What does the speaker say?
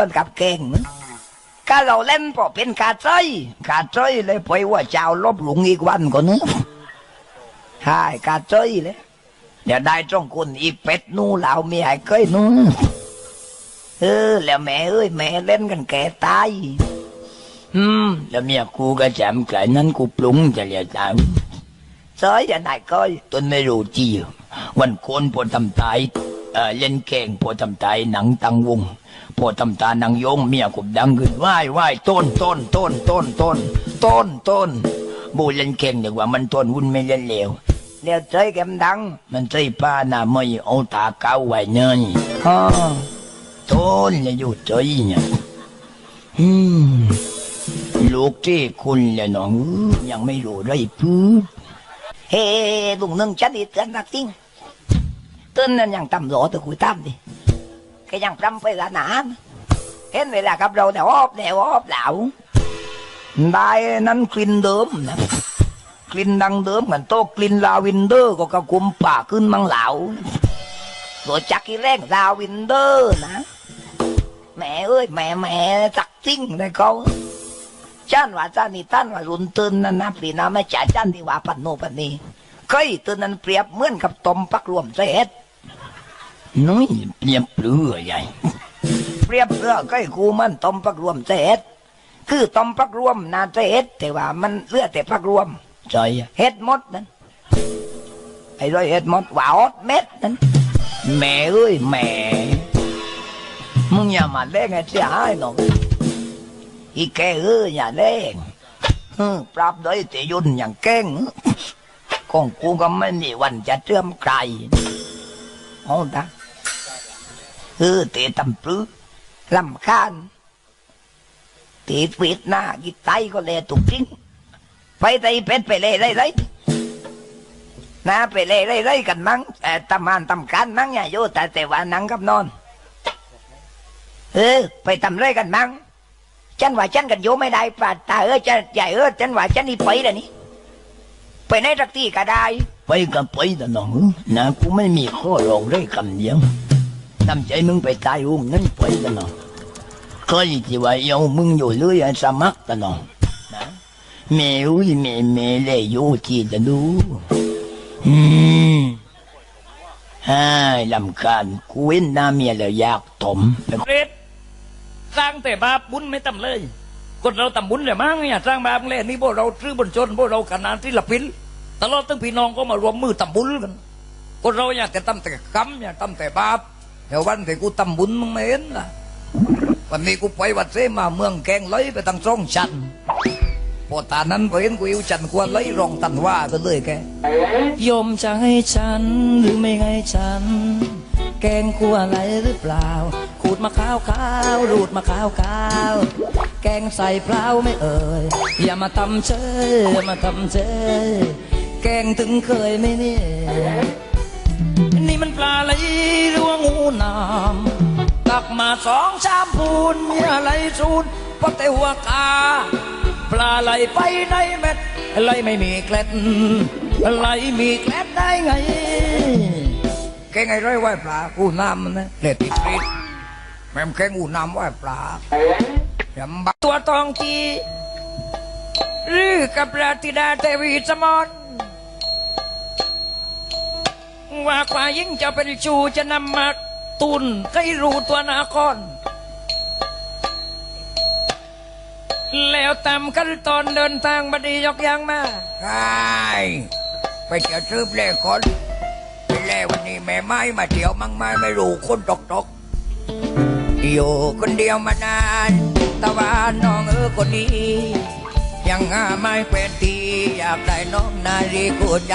ต้นกับเก่งนะก็เราเล่นพอเป็นกาจ้อยกาจ้อยเลยไปว่าเจ้าลบหลุงอีกวันก่อนเนอะใช่กาจ้อยเลยเดี๋ยวได้จ้องคนอีเป็ดนู่เหล่าเมียไอ้เก้ยนู่เออแล้วแม่เอ้ยแม่เล่นกันแก่ตายอืมแล้วเมียกูก็จำไก่นั้นกูปรุงจะเรียกตามซอยจะได้ก้อยต้นไม่รู้จีวันโคนพอทำตาย เออเล่นแข่งพอทำตายหนังตังวง พอทำตาหนังโยงเมียกูดังขึ้นว่ายว่ายต้นต้นต้นต้นต้นต้นต้นบูเล่นแข่งดีกว่ามันต้นวุ่นไม่เล่นเลวเลี้ยวใจแกมดัง มันใจป้าหน้าไม่เอาตาเก้าไว้เนยอ๋อต้นเลยอยู่ใจเนี่ยอืมลูกที่คุณเลยน้องยังไม่รู้ไรพื้นเฮ้ลุงนึงฉันอีเตือนรักจริงเตือนนั่นยังตำรวจตัวคุยตามดิแกยังปรำไปละนานเห็นเวลากับเราแต่วอบแต่วอบเหล่าได้นั้นกลิ่นเดิมนะกลิ่นดังเดิมเหมือนโต๊ะกลิ่นลาวินเดอร์ก็กระกุมป่าขึ้นมังเหล่าตัวจักรีแรงลาวินเดอร์นะ แม่เอ้ยแม่แม่จักจริงเลยเขาจันว่าจันนี่ตันว่ารุนตื่นนั่นนะปีนาไม่จ่าจันที่ว่าปันโนปันนี้เคยตื่นนั้นเปรียบเหมือนกับต้มปักรวมเศษ น้อยเปรียบเปลือใหญ่ เปรียบเปลือเคยกูมันต้มปักรวมเศษคือต้มปักรวมนาเศษแต่ว่ามันเลือแต่ปักรวมใช่เฮ็ดหมดนั้นไอ้ร้อยเฮ็ดหมดว่าอดเม็ดนั้นแม่เอ้ยแม่มึงอย่ามาเล่นไอ้เสียหายหนอกอีแกเอ้ยอย่าเล่งเออปรับโดยเตยุนอย่างเก่งของกูก็ไม่มีวันจะเชื่อมใครเอาตา เออเตะตำปลื้อลำคาญเตะปิดหน้ากิไตก็เลยถูกจริงไปไตเป็ดไปเลยเลยเลยนะไปเลยเลยเลยกันมั้งแต่ตำมานตำการมั้งอย่าโยแต่แต่ว่านังกับนอน เออ ไปทำไรกันมั้งฉันว่าฉันกันโยไม่ได้ป่าตาเออจะใหญ่เออฉันว่าฉันนี่ไปแล้วนี่ไปในทักที่ก็ได้ ไปกับไปแต่น้องนะกูไม่มีข้อรองได้คำเดียว ทำใจมึงไปตายอุ้มนั่นไปแต่น้องเคยที่ว่าเอามึงอยู่เรื่อยสมัครแต่น้องนะแม่อุ้ยแม่แม่เลยอยู่ที่จะดูอืมฮ่าลำคาญกูเว้นหน้าเมียแล้วอยากถมเรศสร้างแต่บาปบุญไม่ทำเลยคนเราทำบุญเลยมั้งเนี่ยสร้างบาปเลยนี่พวกเราซื้อบนชนพวกเราขนาดที่ละพินตลอดทั้งพี่น้องก็มารวมมือทำบุญกันคนเราอยากจะทำแต่กรรมอยากทำแต่บาป เดี๋ยววันที่กูทำบุญมึงไม่เห็นล่ะวันนี้กูไปวัดเสมาเมืองแกงเลยไปตั้งสองชั้นพอตานั้นไปเห็นกูอยู่ชั้นกว่าเลยรองตันว่าก็เลยแกโยมจะให้ฉันหรือไม่ให้ฉัน แกงคั่วอะไรหรือเปล่า ขูดมะขาวขาวรูดมะขาวขาวแกงใส่เปล่าไม่เอ่ยอย่ามาทำเชยอย่ามาทำเชยแกงถึงเคยไม่เนี่ยนี่มันปลาไหลูนามตักมาสองชามพูนมีอะไรสูนเพราะแต่หัวกา ปลาไหลไปในเม็ดไหลไม่มีเกล็ดไหลมีเกล็ดได้ไงแกงไอ้ร้อยไหวปลาอูน้ำมันนะเล็ดติดติดแม่มแกงอูน้ำไหวปลายำบักตัวตองทีหรือกับราธิดาเทวีสมอน ว่ากว่ายิ่งจะเป็นชูจะนำมาตุนให้รู้ตัวนาคอน แล้วตามขั้นตอนเดินทางบดียกยางมาใช่ไปเที่ยวซื้อเล่คนไปเล่วันนี้แม่ไม้มาเที่ยวมั่งไม้ไม่รู้คนตกตกอยู่คนเดียวมานานต่ว่าน้องเออคนนี้ยังหาไม่เป็นทีอยากได้น้องนารีกูใจ